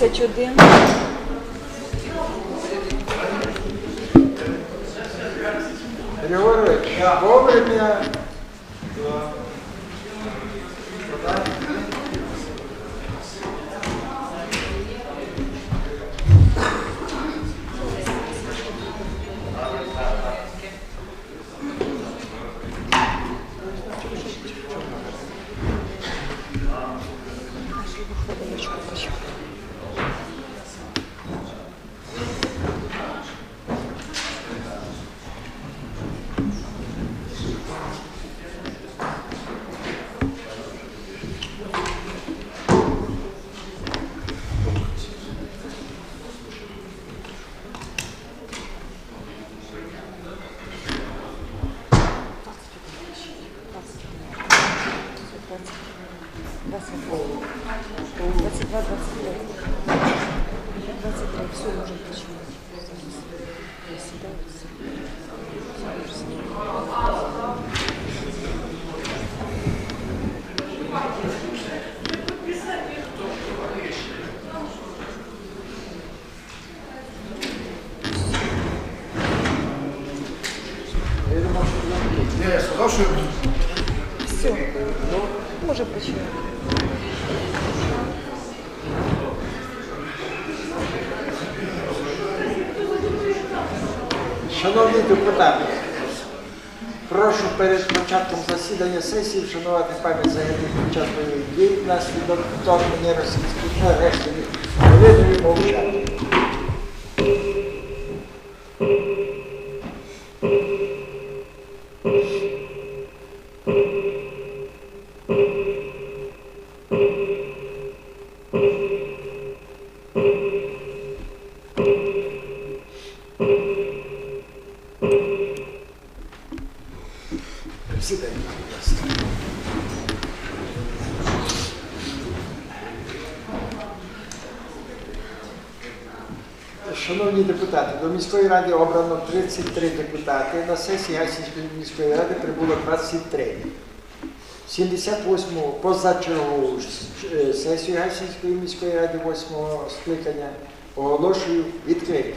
21. Григорий, вовремя. 22, 23. 23, все уже почему. Я сказал, что... Все. Может, почему? Шановні депутати, прошу перед початком засідання сесії вшанувати пам'ять загиблих під час бойових дій внаслідок вторгнення російських агресорів. Хвилиною мовчання. Сідайте, Шановні депутати, до міської ради обрано 33 депутати. На сесії Гасінської міської ради прибуло 23. 78-му позачергову сесію Гасінської міської ради 8-го скликання оголошую відкритою.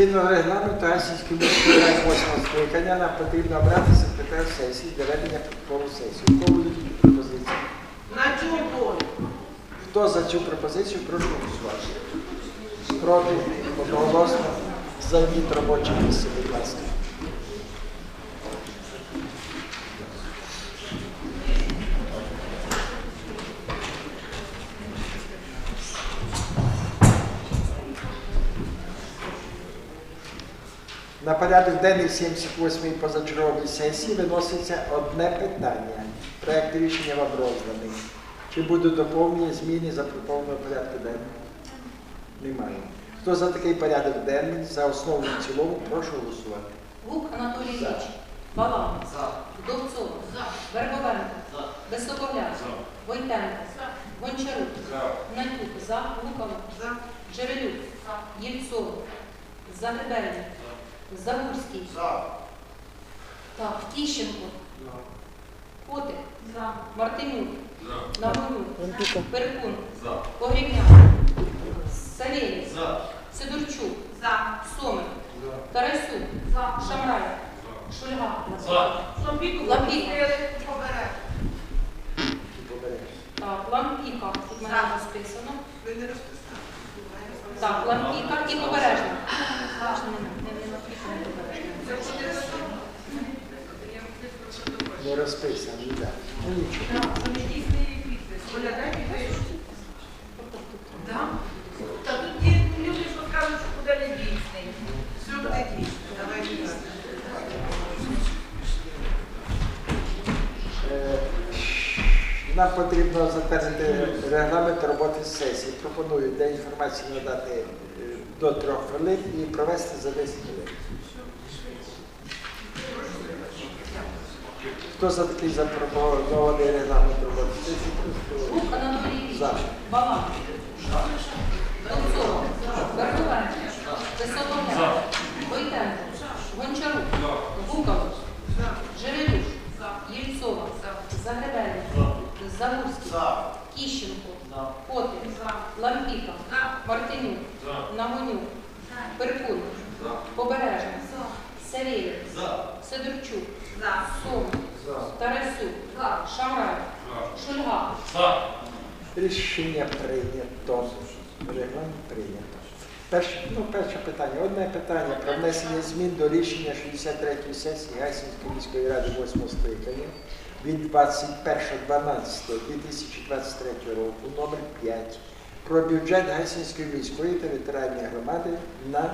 Згідно регламенту Гасінської міської ради 8 скликання нам потрібно обрати секретар сесії для ведення протоколу сесії. У кого будуть які пропозиції? На чому? Хто за цю пропозицію, прошу голосувати. Проти, одноголосно, займіть робоче місце, будь ласка. На порядок денний 78-ї позачергової сесії виноситься одне питання. Проект рішення вам розданий. Чи будуть доповнені зміни запропонованого порядку денного? Немає. Хто за такий порядок денний, за основу і цілому, прошу голосувати. Гук Анатолій За. Ілліч, Балан, Вдовцов, Вербовенко, Високогляд, Войтенко, Гончарук, Гнатюк, За, Джерелюк, Єльцов, Загребельник, Загурський, так, Тіщенко, Котик, Мартинюк, Нагонюк, Лампіка. Перекун, Погрібняк, Савєлєв, Сидорчук, Сомик, Тарасюк, Шамрай, Шульга, Лампіка. І побережжя. Так, лампіка. Тут мене розписано. Ви не розписали. Так, лампіка і побережна. Не, не, не написано побережна. Не розписаний, так. Ну нічого. Оля, дай підпис. Да? Та тут є люди, що кажуть, що куди не дійсний. Дійсний. Давай. Е, Нам потрібно затвердити регламент роботи сесії. Пропоную для інформації надати е, до трьох хвилин і провести за 10 хвилин. Хто за такий запропонований? Регламент роботи Гук Анатолій За. Балан, Донцова, Вербовенко, Високогляд, Войтенко, Гончарук, Гуков, Жерелюш, Єльцова, Загребельник, Загурський, Кіщенко, Котик, Лампіка, Мартинюк, Нагонюк, Перкун, Побережна, Савєлєв, Сидорчук, Сом, Тарасюк, Шамрай, Шульга, Рішення прийнято. Регламент прийнято. Перше, ну, перше питання. Одне питання про внесення змін до рішення 63-ї сесії Гайсинської міської ради 8 скликання від 21.12.2023 року номер 5 про бюджет Гайсинської міської територіальної громади на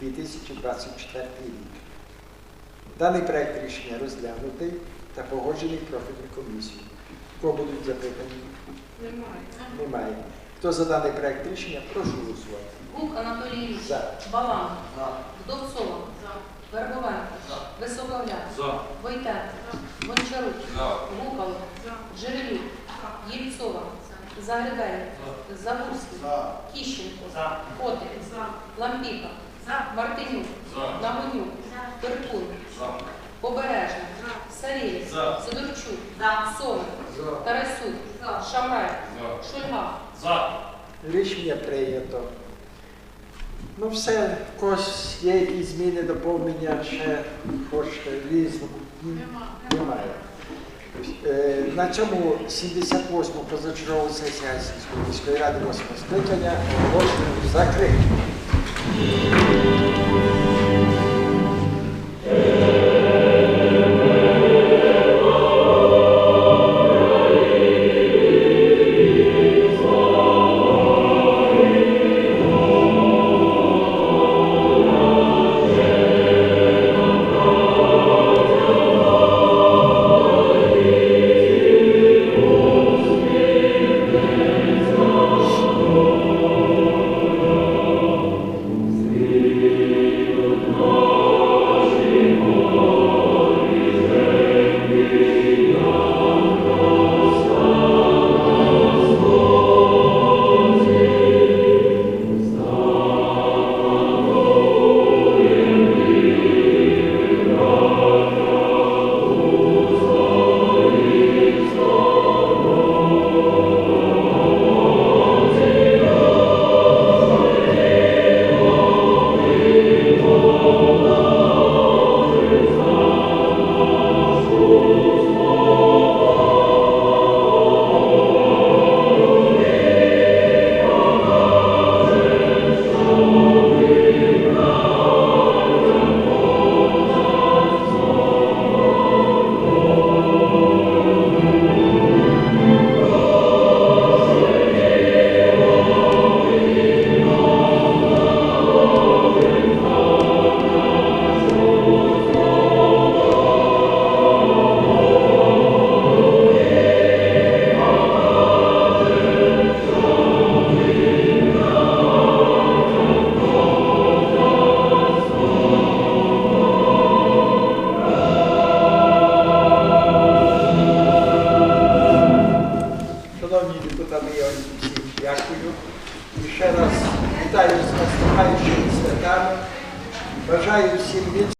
2024 рік. Даний проект рішення розглянутий та погоджений профільною комісією. Кого будуть запитання? Немає. Хто за даний проект рішення, прошу голосувати. Гук Анатолій Ілліч, За. Балан, Вдовцова, Вербовенко, Високогляд, Войтенко, Гончарук, Гукало, Жерелюк, Єльцова, Загребельник, Загурський, Кіщенко, Котик, Лампіка, Мартинюк, Нагонюк, Перкун, Побережна, Савєлєв, Сидорчук, Сомик, Тарасюк, Шамрай, Шульга, Рішення прийнято. Ну все, в когось є якісь зміни, доповнення, ще хочете? Різно. Немає. Е, На цьому 78-му позачергову сесію Гайсинської міської ради 8 скликання оголошую закритою.